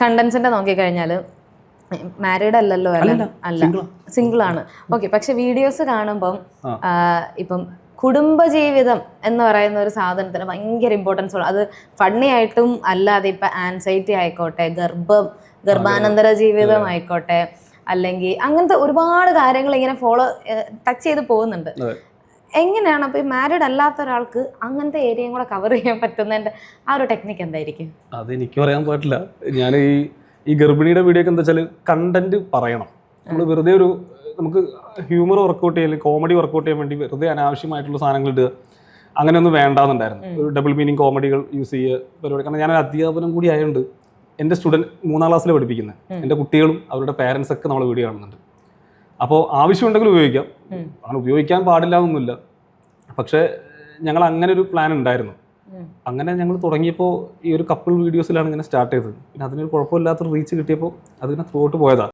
കണ്ടൻസിന്റെ നോക്കിക്കഴിഞ്ഞാൽ മാരീഡ് അല്ലല്ലോ അല്ല? അല്ല. സിംഗിൾ ആണ് ഓക്കെ പക്ഷെ വീഡിയോസ് കാണുമ്പം ഇപ്പം കുടുംബജീവിതം എന്ന് പറയുന്ന ഒരു സാധനത്തിന് ഭയങ്കര ഇമ്പോർട്ടൻസ് ഉള്ളത് അത് ഫണ്ണി ആയിട്ടും അല്ലാതെ ഇപ്പൊ ആൻസൈറ്റി ആയിക്കോട്ടെ ഗർഭം ഗർഭാനന്തര ജീവിതം ആയിക്കോട്ടെ അല്ലെങ്കിൽ അങ്ങനത്തെ ഒരുപാട് കാര്യങ്ങൾ ഇങ്ങനെ ഫോളോ ടച്ച് ചെയ്ത് പോകുന്നുണ്ട്. എങ്ങനെയാണ് അപ്പോൾ ഈ മാരീഡ് അല്ലാത്ത ഒരാൾക്ക് അങ്ങനത്തെ ഏരിയയും കൂടെ കവർ ചെയ്യാൻ പറ്റുന്നതിന്റെ ആ ഒരു ടെക്നിക്ക് എന്തായിരിക്കും? അതെനിക്ക് പറയാൻ പറ്റില്ല ഞാൻ ഈ ഈ ഗർഭിണിയുടെ വീഡിയോ ഒക്കെ എന്താ വെച്ചാൽ കണ്ടന്റ് പറയണം. നമ്മൾ വെറുതെ ഒരു നമുക്ക് ഹ്യൂമർ വർക്കൗട്ട് ചെയ്യാൻ കോമഡി വർക്കൗട്ട് ചെയ്യാൻ വേണ്ടി വെറുതെ അനാവശ്യമായിട്ടുള്ള സാധനങ്ങൾ ഇടുക അങ്ങനെയൊന്നും വേണ്ടാന്നുണ്ടായിരുന്നു. ഒരു ഡബിൾ മീനിങ് കോമഡികൾ യൂസ് ചെയ്യുക പരിപാടി. കാരണം ഞാൻ അധ്യാപനം കൂടി ആയതുകൊണ്ട് എന്റെ സ്റ്റുഡന്റ് മൂന്നാം ക്ലാസ്സിൽ പഠിപ്പിക്കുന്നത് എന്റെ കുട്ടികളും അവരുടെ പേരൻസ് ഒക്കെ നമ്മൾ വീഡിയോ കാണുന്നുണ്ട്. അപ്പോൾ ആവശ്യമുണ്ടെങ്കിൽ ഉപയോഗിക്കാം. അങ്ങനെ ഉപയോഗിക്കാൻ പാടില്ല എന്നൊന്നുമില്ല. പക്ഷേ ഞങ്ങൾ അങ്ങനെ ഒരു പ്ലാൻ ഉണ്ടായിരുന്നു. അങ്ങനെ ഞങ്ങൾ തുടങ്ങിയപ്പോൾ ഈ ഒരു കപ്പിൾ വീഡിയോസിലാണ് ഇങ്ങനെ സ്റ്റാർട്ട് ചെയ്തത്. പിന്നെ അതിനൊരു കുഴപ്പമില്ലാത്തൊരു റീച്ച് കിട്ടിയപ്പോൾ അതിങ്ങനെ ത്രൂട്ട് പോയതാണ്